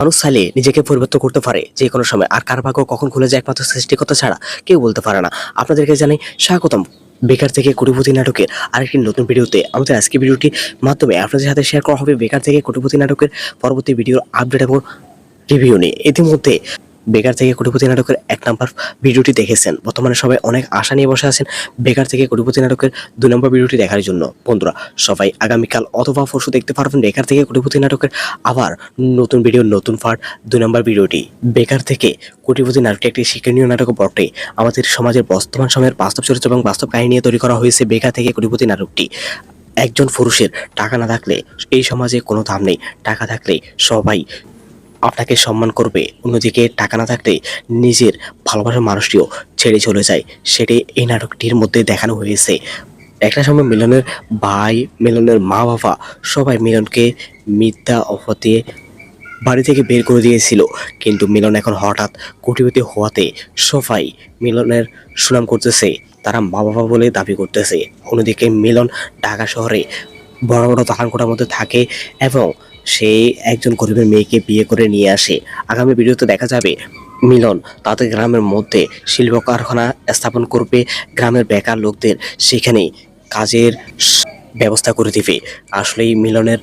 মানুষ চাইলে নিজেকে পরিবর্তন করতে পারে যে কোনো সময়। আর কার ভাগ্য কখন খুলে যায় একমাত্র সৃষ্টিকতা ছাড়া কেউ বলতে পারে না। আপনাদেরকে জানাই স্বাগতম বেকার থেকে কোটিপতি নাটকের আরেকটি নতুন ভিডিওতে। আমাদের আজকে ভিডিওটির মাধ্যমে আপনাদের সাথে শেয়ার করা হবে বেকার থেকে কোটিপতি নাটকের পরবর্তী ভিডিওর আপডেট এবং রিভিউ নিয়ে। ইতিমধ্যে বেকার থেকে কোটিপতি নাটকের এক নম্বর ভিডিওটি দেখেছেন। বর্তমানে সবাই অনেক আশা নিয়ে বসে আছেন বেকার থেকে কোটিপতি নাটকের দুই নম্বর ভিডিওটি দেখার জন্য। বন্ধুরা, সবাই আগামীকাল অথবা পরশু দেখতে পারবেন বেকার থেকে কোটিপতি নাটকের আবার নতুন ভিডিও নতুন পার্ট দুই নম্বর ভিডিওটি। বেকার থেকে কোটিপতি নাটকটি একটি শিক্ষণীয় নাটক বটে। আমাদের সমাজের বর্তমান সময়ের বাস্তব চরিত্র এবং বাস্তব কাহিনী নিয়ে তৈরি করা হয়েছে বেকার থেকে কোটিপতি নাটকটি। একজন পুরুষের টাকা না থাকলে এই সমাজে কোনো দাম নেই। টাকা থাকলে সবাই আপনাকে সম্মান করবে। অন্যদিকে টাকা না থাকলে নিজের ভালোবাসার মানুষটিও ছেড়ে চলে যায়। সেটি এই নাটকটির মধ্যে দেখানো হয়েছে। একটা সময় মিলনের ভাই, মিলনের মা বাবা সবাই মিলনকে মিথ্যা অফার দিয়ে বাড়ি থেকে বের করে দিয়েছিল। কিন্তু মিলন এখন হঠাৎ কোটিপতি হওয়াতে সবাই মিলনের সুনাম করতেছে। তারা মা বাবা বলে দাবি করতেছে। অন্যদিকে মিলন ঢাকা শহরে বড় বড় দালানকোটার মধ্যে থাকে এবং সে একজন গরিবের মেয়েকে বিয়ে করে নিয়ে আসে। আগামী ভিডিওতে দেখা যাবে, মিলন তাদের গ্রামের মধ্যে শিল্প কারখানা স্থাপন করবে, গ্রামের বেকার লোকদের সেখানে কাজের ব্যবস্থা করে দিবে। আসলে এই মিলনের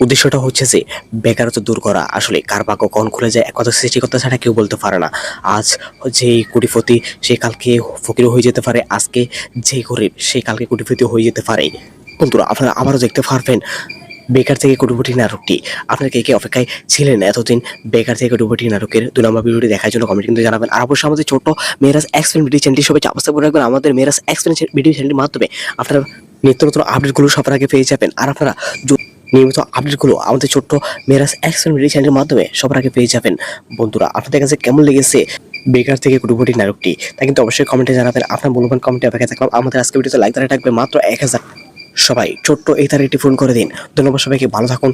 উদ্দেশ্যটা হচ্ছে যে, বেকারত্ব দূর করা। আসলে কার ভাগ্য কখন খুলে যায় একমাত্র সৃষ্টিকর্তা ছাড়া কেউ বলতে পারে না। আজ যে কোটিপতি সে কালকে ফকির হয়ে যেতে পারে, আজকে যে গরিব সে কালকে কোটিপতি হয়ে যেতে পারে। বন্ধুরা, আপনারা আবারও দেখতে পারবেন বেকার থেকে কোটিপতি নাটকটি আপনারা কে কে অপেক্ষায় ছিলেন এতদিন বেকার থেকে কোটিপতি নাটকের দু নম্বর ভিডিওটি দেখার জন্য কমেন্ট কিন্তু জানাবেন আর অবশ্যই আমাদের ছোট্ট মেয়েরাজ এক্সপ্লেন ভিডিও চ্যানেলটি সবাই চাপাস্তা করে রাখবেন আমাদের মেয়েরাজ এক্সপ্লেন ভিডিও চ্যানেলের মাধ্যমে আপনারা নিত্য নতুন আপডেটগুলো সবার আগে পেয়ে যাবেন আর আপনারা নিয়মিত আপডেটগুলো আমাদের ছোট্ট মেয়েরাজ এক্সপ্লেন ভিডিও চ্যানেলের মাধ্যমে সবার আগে পেয়ে যাবেন বন্ধুরা আপনাদের কাছে কেমন লেগেছে বেকার থেকে কোটিপতি নাটকটি তা কিন্তু অবশ্যই কমেন্টে জানাবেন আপনার মূল্যবান কমেন্টে অপেক্ষা থাকলাম আমাদের আজকে ভিডিওতে লাইক দ্বারা থাকবে মাত্র এক হাজার সবাই ছোট্ট এই তারিখটি ফোন করে দিন। ধন্যবাদ সবাইকে ভালো থাকুন